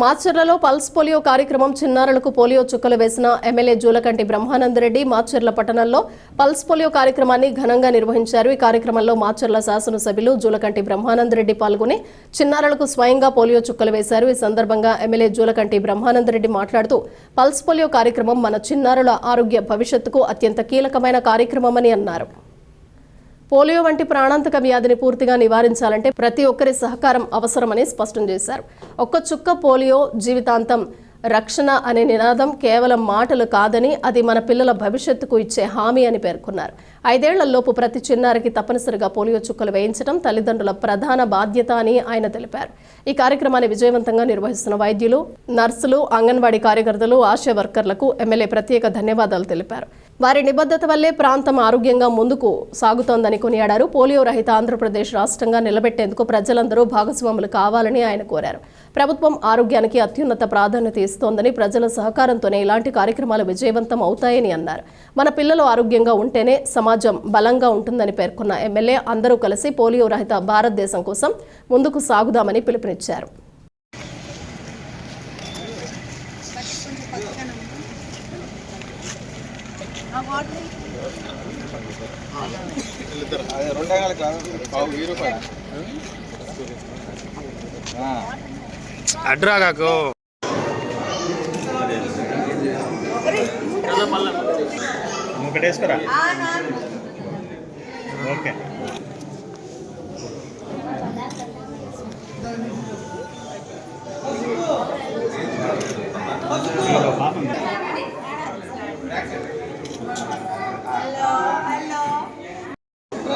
మాచర్లలో pulse polio కార్యక్రమం చిన్నారులకు polio చుక్కలు వేసిన ఎమ్మెల్యే జూలకంటి బ్రహ్మానందరెడ్డి మాచర్ల పట్టణంలో పల్స్ పోలియో కార్యక్రమాన్ని ఘనంగా నిర్వహించారు. ఈ కార్యక్రమంలో మాచర్ల శాసనసభ్యులు జూలకంటి బ్రహ్మానందరెడ్డి పాల్గొని చిన్నారులకు స్వయంగా పోలియో చుక్కలు వేశారు. ఈ సందర్భంగా ఎమ్మెల్యే జూలకంటి బ్రహ్మానందరెడ్డి మాట్లాడుతూ పల్స్ పోలియో కార్యక్రమం మన చిన్నారుల ఆరోగ్య భవిష్యత్తుకు అత్యంత కీలకమైన కార్యక్రమమని అన్నారు. పోలియో వంటి ప్రాణాంతక వ్యాధిని పూర్తిగా నివారించాలంటే ప్రతి ఒక్కరి సహకారం అవసరమని స్పష్టం చేశారు. ఒక్క చుక్క పోలియో జీవితాంతం రక్షణ అనే నినాదం కేవలం మాటలు కాదని అది మన పిల్లల భవిష్యత్తుకు ఇచ్చే హామీ అని పేర్కొన్నారు. ఐదేళ్ళలోపు ప్రతి చిన్నారికి తప్పనిసరిగా పోలియో చుక్కలు వేయించడం తల్లిదండ్రుల ప్రధాన బాధ్యత అని ఆయన తెలిపారు. ఈ కార్యక్రమాన్ని విజయవంతంగా నిర్వహిస్తున్న వైద్యులు నర్సులు అంగన్వాడీ కార్యకర్తలు ఆశా వర్కర్లకు ఎమ్మెల్యే ప్రత్యేక ధన్యవాదాలు తెలిపారు. వారి నిబద్ధత వల్లే ప్రాంతం ఆరోగ్యంగా ముందుకు సాగుతోందని కొనియాడారు. పోలియో రహిత ఆంధ్రప్రదేశ్ రాష్ట్రంగా నిలబెట్టేందుకు ప్రజలందరూ భాగస్వాములు కావాలని ఆయన కోరారు. ప్రభుత్వం ఆరోగ్యానికి అత్యున్నత ప్రాధాన్యత ఇస్తోందని ప్రజల సహకారంతోనే ఇలాంటి కార్యక్రమాలు విజయవంతం అవుతాయని అన్నారు. మన పిల్లలు ఆరోగ్యంగా ఉంటేనే సమాజం బలంగా ఉంటుందని పేర్కొన్న ఎమ్మెల్యే అందరూ కలిసి పోలియో రహిత భారతదేశం కోసం ముందుకు సాగుదామని పిలుపునిచ్చారు. అదే రెండు ఎకరాలకు కాదు, పావు వెయ్యి రూపాయలు ఆ. అడ్రా కాకు ఒకటి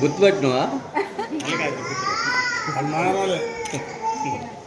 గుర్తుపెట్టినవా?